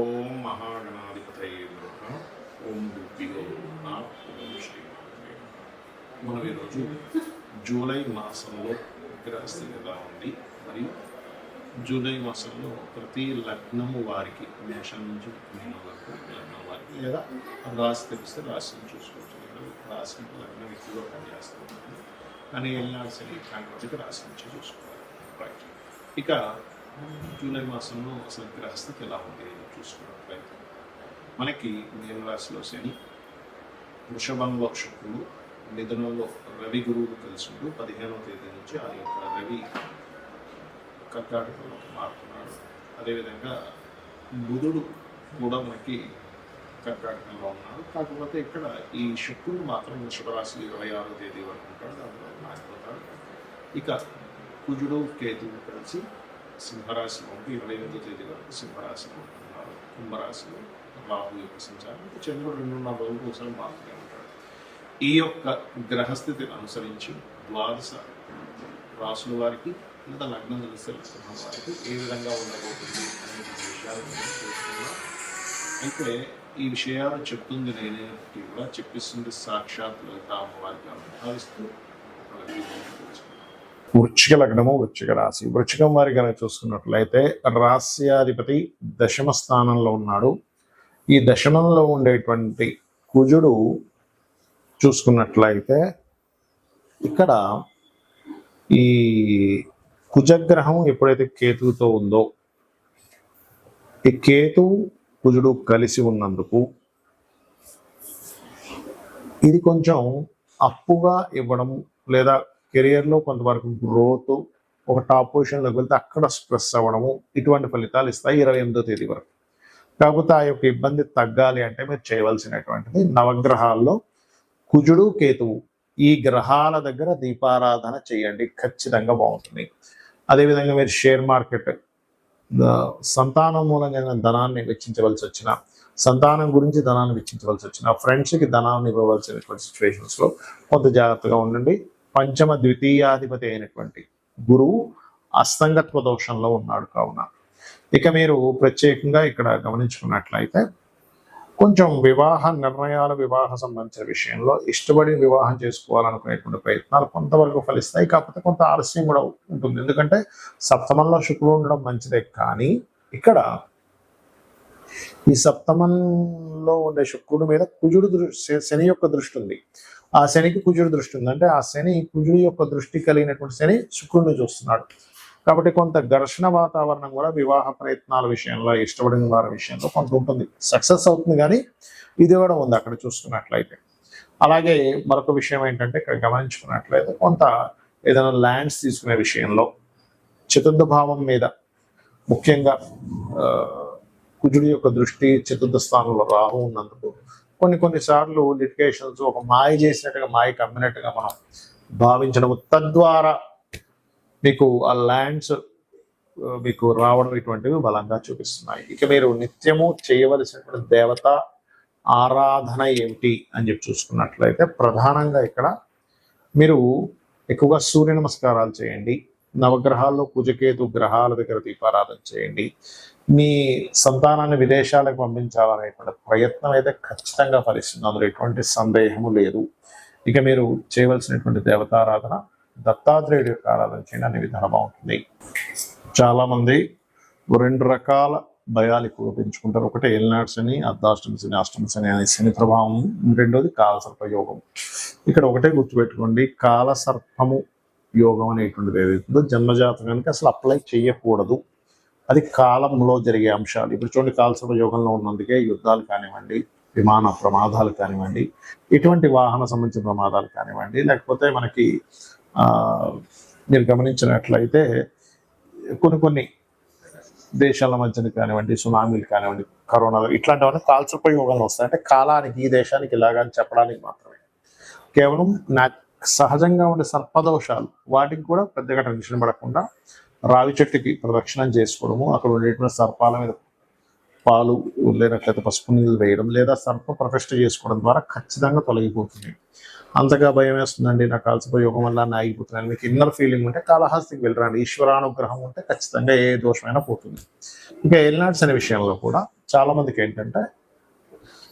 ఓం మహాగణాధిపతయ నమః. ఓం గురుభ్యో నా ఓం శ్రీ మనం ఈరోజు జూలై మాసంలో గ్రహస్థితి ఎలా ఉంది మరియు జూలై మాసంలో ప్రతి లగ్నము వారికి మేషం నుంచి మీనం వరకు లగ్నం వారికి లేదా రాశి తెలిస్తే రాశిని చూసుకోవచ్చు లేదా రాశి లగ్నం ఎక్కువగా పనిచేస్తుంది కానీ వెళ్ళాల్సిన సరే వాటికి రాశి నుంచి చూసుకోవాలి. రైట్ ఇక జూలై మాసంలో అసలు గ్రహస్థితి ఎలా ఉంది చూసుకున్నట్లయితే మనకి మేలరాశిలో శని వృషభంలో శుక్రుడు మిథునంలో రవి గురువులు కలిసి ఉంటూ పదిహేనవ తేదీ నుంచి ఆ యొక్క రవి కర్కాటకంలోకి మారుతున్నాడు. అదేవిధంగా బుధుడు కూడా మనకి కర్కాటకంలో ఉన్నాడు. కాకపోతే ఇక్కడ ఈ శుక్రుడు మాత్రం వృషభరాశి ఇరవై ఆరో తేదీ వరకు ఉంటాడు. దాంట్లో మారిపోతాడు ఇక కుజుడు కేతువు కలిసి సింహరాశిలో ఉంటూ ఇరవై ఎనిమిదో తేదీ వరకు సింహరాశిలో ఉన్నారు. కుంభరాశిలో రాహు యొక్క సంచారం ఇంకా చంద్రుడు రెండున్నర రోజులు ఒకసారి మారుతూనే ఉంటాడు. ఈ యొక్క గ్రహస్థితిని అనుసరించి ద్వాదశ రాసుల వారికి లేదా లగ్నం తెలిసే లక్షణం వారికి ఏ విధంగా ఉండబోతుంది అనే విషయాలు చూస్తున్నాం అయితే ఈ విషయాలు చెప్తుంది నేనేటికి కూడా చెప్పిస్తుంది సాక్షాత్ లలిత అమ్మవారికి భావిస్తూ మనకి వృచ్చిక లగ్నము వృచ్చిక రాశి. వృచ్చికం వారి కనుక చూసుకున్నట్లయితే రాస్యాధిపతి దశమ స్థానంలో ఉన్నాడు. ఈ దశమంలో ఉండేటువంటి కుజుడు చూసుకున్నట్లయితే ఇక్కడ ఈ కుజగ్రహం ఎప్పుడైతే కేతువుతో ఉందో ఈ కేతు కుజుడు కలిసి ఉన్నందుకు ఇది కొంచెం అప్పుగా ఇవ్వడం లేదా కెరియర్లో కొంతవరకు గ్రోత్ ఒక టాప్ పొజిషన్లోకి వెళ్తే అక్కడ స్ట్రెస్ అవ్వడము ఇటువంటి ఫలితాలు ఇస్తాయి ఇరవై ఎనిమిదో తేదీ వరకు. కాకపోతే ఆ యొక్క ఇబ్బంది తగ్గాలి అంటే మీరు చేయవలసినటువంటిది నవగ్రహాల్లో కుజుడు కేతువు ఈ గ్రహాల దగ్గర దీపారాధన చేయండి. ఖచ్చితంగా బాగుంటుంది. అదేవిధంగా మీరు షేర్ మార్కెట్ సంతానం మూలంగా ధనాన్ని వెచ్చించవలసి వచ్చిన సంతానం గురించి ధనాన్ని వెచ్చించవలసి వచ్చిన ఫ్రెండ్స్కి ధనాన్ని ఇవ్వవలసినటువంటి సిచ్యువేషన్స్లో కొంత జాగ్రత్తగా ఉండండి. పంచమ ద్వితీయాధిపతి అయినటువంటి గురువు అస్తంగత్వ దోషంలో ఉన్నాడు కావున. ఇక మీరు ప్రత్యేకంగా ఇక్కడ గమనించుకున్నట్లయితే కొంచెం వివాహ నిర్ణయాలు వివాహ సంబంధించిన విషయంలో ఇష్టపడి వివాహం చేసుకోవాలనుకునేటువంటి ప్రయత్నాలు కొంతవరకు ఫలిస్తాయి కాకపోతే కొంత ఆలస్యం కూడా ఉంటుంది. ఎందుకంటే సప్తమంలో శుక్రుడు ఉండడం మంచిదే. కానీ ఇక్కడ ఈ సప్తమంలో ఉండే శుక్రుడి మీద కుజుడు దృష్టి శని యొక్క దృష్టి ఉంది. ఆ శనికి కుజుడు దృష్టి ఉంది. అంటే ఆ శని కుజుడు యొక్క దృష్టి కలిగినటువంటి శని శుక్రుడిని చూస్తున్నాడు. కాబట్టి కొంత ఘర్షణ వాతావరణం కూడా వివాహ ప్రయత్నాల విషయంలో ఇష్టపడిన వారి విషయంలో కొంత ఉంటుంది. సక్సెస్ అవుతుంది కానీ ఇది కూడా ఉంది అక్కడ చూసుకున్నట్లయితే. అలాగే మరొక విషయం ఏంటంటే ఇక్కడ గమనించుకున్నట్లయితే కొంత ఏదైనా ల్యాండ్స్ తీసుకునే విషయంలో చతుర్థ భావం మీద ముఖ్యంగా కుజుడి యొక్క దృష్టి చతుర్థ స్థానంలో రాహు ఉన్నందుకు కొన్ని కొన్ని సార్లు లిటికేషన్స్ ఒక మాయ చేసినట్టుగా మాయ కమ్మినట్టుగా మనం భావించడం. తద్వారా మీకు ఆ ల్యాండ్స్ మీకు రావడం ఇటువంటివి బలంగా చూపిస్తున్నాయి. ఇక మీరు నిత్యము చేయవలసినటువంటి దేవత ఆరాధన ఏమిటి అని చెప్పి చూసుకున్నట్లయితే ప్రధానంగా ఇక్కడ మీరు ఎక్కువగా సూర్య నమస్కారాలు చేయండి. నవగ్రహాల్లో కుజకేతు గ్రహాల దగ్గర దీపారాధన చేయండి. మీ సంతానాన్ని విదేశాలకు పంపించాలనేటువంటి ప్రయత్నం అయితే ఖచ్చితంగా ఫలిస్తుంది. అందులో ఎటువంటి సందేహము లేదు. ఇక మీరు చేయవలసినటువంటి దేవతారాధన దత్తాత్రేయుడి యొక్క ఆరాధన చేయండి. అనే విధానం బాగుంటుంది. చాలామంది రెండు రకాల భయాలు ఎక్కువగా పెంచుకుంటారు. ఒకటి ఏలినాడు శని అర్ధాష్టమి శని అష్టమి శని అనే శని ప్రభావం. రెండోది కాలసర్ప యోగం. ఇక్కడ ఒకటే గుర్తుపెట్టుకోండి. కాలసర్పము యోగం అనేటువంటిది ఏదైతుందో జన్మజాతకానికి అసలు అప్లై చేయకూడదు. అది కాలంలో జరిగే అంశాలు. ఇప్పుడు చూడండి కాలసర్ప యోగంలో ఉన్నందుకే యుద్ధాలు కానివ్వండి విమాన ప్రమాదాలు కానివ్వండి ఇటువంటి వాహన సంబంధించిన ప్రమాదాలు కానివ్వండి లేకపోతే మనకి మీరు గమనించినట్లయితే కొన్ని కొన్ని దేశాల మధ్యన కానివ్వండి సునామీలు కానివ్వండి కరోనా ఇట్లాంటివన్నీ కాల్చపై యోగాలు వస్తాయి. అంటే కాలానికి ఈ దేశానికి ఇలాగా అని చెప్పడానికి మాత్రమే. కేవలం నా సహజంగా ఉండే సర్పదోషాలు వాటికి కూడా పెద్దగా టెన్షన్ పడకుండా రావి చెట్టుకి ప్రదక్షిణం చేసుకోవడము అక్కడ ఉండేటువంటి సర్పాల మీద పాలు లేనట్లయితే పసుపు నీళ్ళు వేయడం లేదా సర్ప ప్రతిష్ట చేసుకోవడం ద్వారా ఖచ్చితంగా తొలగిపోతుంది. అంతగా భయం వేస్తుందండి నాకు కాల్సిపోయి యోగం వల్ల ఆగిపోతున్నాను మీకు ఇన్నర్ ఫీలింగ్ ఉంటే కాళహస్తికి వెళ్ళరండి ఈశ్వరానుగ్రహం ఉంటే ఖచ్చితంగా ఏ దోషమైనా పోతుంది. ఇంకా ఎల్నాడ్స్ అనే విషయంలో కూడా చాలా మందికి ఏంటంటే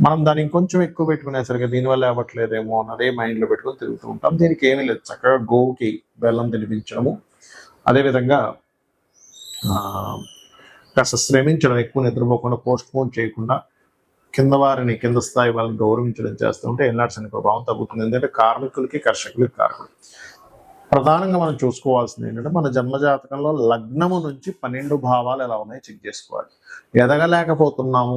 మనం దాన్ని ఇంకొంచెం ఎక్కువ పెట్టుకునేసరికి దీనివల్ల అవ్వట్లేదేమో అని అదే మైండ్లో పెట్టుకొని తిరుగుతూ ఉంటాం. దీనికి ఏమీ లేదు. చక్కగా గోవుకి బెల్లం తినిపించడము. అదేవిధంగా కాస్త శ్రమించడం ఎక్కువ నిద్రపోకుండా పోస్ట్ పోన్ చేయకుండా కింద వారిని కింద స్థాయి వాళ్ళని గౌరవించడం చేస్తుంటే ఎల్నాటి అనే ప్రభావం తగ్గుతుంది. ఎందుకంటే కార్మికులకి కర్షకులకి కారకులు ప్రధానంగా మనం చూసుకోవాల్సింది ఏంటంటే మన జన్మజాతకంలో లగ్నము నుంచి పన్నెండు భావాలు ఎలా ఉన్నాయో చెక్ చేసుకోవాలి. ఎదగలేకపోతున్నాము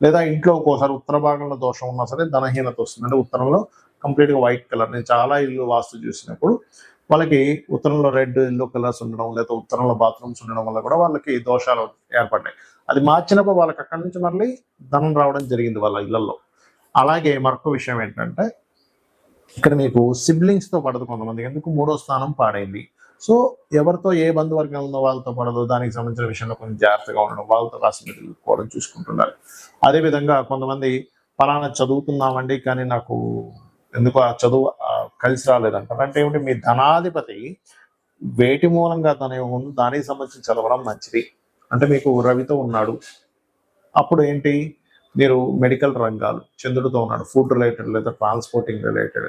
లేదా ఇంట్లో ఒక్కోసారి ఉత్తర భాగంలో దోషం ఉన్నా సరే ధనహీనత వస్తుంది. అంటే ఉత్తరంలో కంప్లీట్గా వైట్ కలర్ నేను చాలా ఇల్లు వాస్తు చూసినప్పుడు వాళ్ళకి ఉత్తరంలో రెడ్ ఎల్లో కలర్స్ ఉండడం లేదా ఉత్తరంలో బాత్రూమ్స్ ఉండడం వల్ల కూడా వాళ్ళకి దోషాలు ఏర్పడ్డాయి. అది మార్చినప్పుడు వాళ్ళకి అక్కడి నుంచి మళ్ళీ ధనం రావడం జరిగింది వాళ్ళ ఇళ్ళలో అలాగే మరొక విషయం ఏంటంటే ఇక్కడ మీకు సిబ్లింగ్స్తో పడదు కొంతమంది ఎందుకు మూడో స్థానం పాడైంది? సో ఎవరితో ఏ బంధువర్గం ఉందో వాళ్ళతో పడదు. దానికి సంబంధించిన విషయంలో కొంచెం జాగ్రత్తగా ఉండడం వాళ్ళతో కాస్త కోవడం చూసుకుంటున్నారు. అదేవిధంగా కొంతమంది పలానా చదువుతున్నామండి కానీ నాకు ఎందుకు ఆ చదువు కలిసి రాలేదంటారు. అంటే ఏమిటి? మీ ధనాధిపతి వేటి మూలంగా తన ఉంది దానికి సంబంధించి చదవడం మంచిది. అంటే మీకు రవితో ఉన్నాడు. అప్పుడు ఏంటి? మీరు మెడికల్ రంగాలు చంద్రుడితో ఉన్నాడు. ఫుడ్ రిలేటెడ్ లేదా ట్రాన్స్పోర్టింగ్ రిలేటెడ్.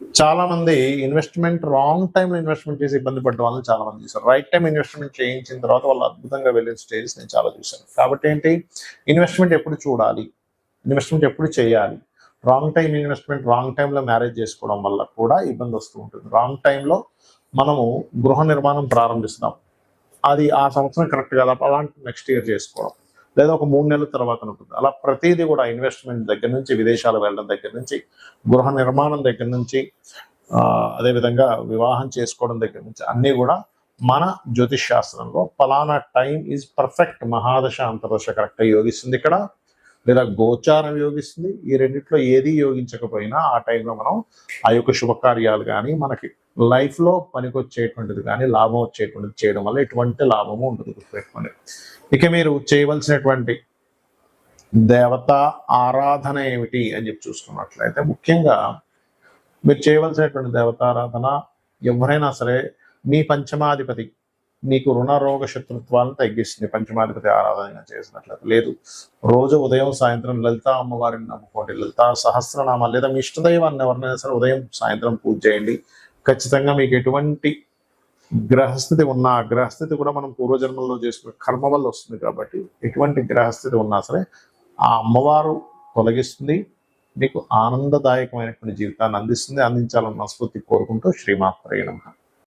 చాలా మంది ఇన్వెస్ట్మెంట్ రాంగ్ టైంలో ఇన్వెస్ట్మెంట్ చేసి ఇబ్బంది పడ్డ వాళ్ళని చాలా మంది చూసారు రైట్ టైం ఇన్వెస్ట్మెంట్ చేయించిన తర్వాత వాళ్ళు అద్భుతంగా వెళ్ళిన స్టేజెస్ నేను చాలా చూశాను. కాబట్టి ఏంటి? ఇన్వెస్ట్మెంట్ ఎప్పుడు చూడాలి? ఇన్వెస్ట్మెంట్ ఎప్పుడు చేయాలి? రాంగ్ టైం ఇన్వెస్ట్మెంట్ రాంగ్ టైంలో మ్యారేజ్ చేసుకోవడం వల్ల కూడా ఇబ్బంది వస్తూ ఉంటుంది. రాంగ్ టైంలో మనము గృహ నిర్మాణం ప్రారంభిస్తాం అది ఆ సంవత్సరం కరెక్ట్ కదా. అలాంటి నెక్స్ట్ ఇయర్ చేసుకోవడం. లేదా ఒక మూడు నెలల తర్వాత ఉంటుంది. అలా ప్రతిదీ కూడా ఇన్వెస్ట్మెంట్ దగ్గర నుంచి విదేశాలు వెళ్ళడం దగ్గర నుంచి గృహ నిర్మాణం దగ్గర నుంచి అదేవిధంగా వివాహం చేసుకోవడం దగ్గర నుంచి అన్నీ కూడా మన జ్యోతిష్ శాస్త్రంలో ఫలానా టైం ఈజ్ పర్ఫెక్ట్ మహాదశ అంతర్దశ కరెక్ట్గా యోగిస్తుంది ఇక్కడ. లేదా గోచారం యోగిస్తుంది. ఈ రెండిట్లో ఏది యోగించకపోయినా ఆ టైంలో మనం ఆ యొక్క శుభకార్యాలు కానీ మనకి లైఫ్లో పనికొచ్చేటువంటిది కానీ లాభం వచ్చేటువంటిది చేయడం వల్ల ఎటువంటి లాభము ఉండదు గుర్తుపెట్టుకోండి. ఇక మీరు చేయవలసినటువంటి దేవత ఆరాధన ఏమిటి అని చెప్పి చూసుకున్నట్లయితే ముఖ్యంగా మీరు చేయవలసినటువంటి దేవతారాధన ఎవరైనా సరే మీ పంచమాధిపతి మీకు రుణ రోగ శత్రుత్వాలను తగ్గిస్తుంది. పంచమాధిపతి ఆరాధన చేసినట్లయితే లేదు. రోజు ఉదయం సాయంత్రం లలిత అమ్మవారిని నమ్ముకోండి. లలిత సహస్రనామాలు లేదా మీ ఇష్టదైవాన్ని ఎవరినైనా సరే ఉదయం సాయంత్రం పూజ చేయండి. ఖచ్చితంగా మీకు ఎటువంటి గ్రహస్థితి ఉన్నా ఆ గ్రహస్థితి కూడా మనం పూర్వజన్మల్లో చేసుకున్న కర్మ వల్ల వస్తుంది కాబట్టి ఎటువంటి గ్రహస్థితి ఉన్నా సరే ఆ అమ్మవారు తొలగిస్తుంది మీకు ఆనందదాయకమైనటువంటి జీవితాన్ని అందిస్తుంది. అందించాలని మనస్ఫూర్తి కోరుకుంటూ శ్రీమాత్రే నమః.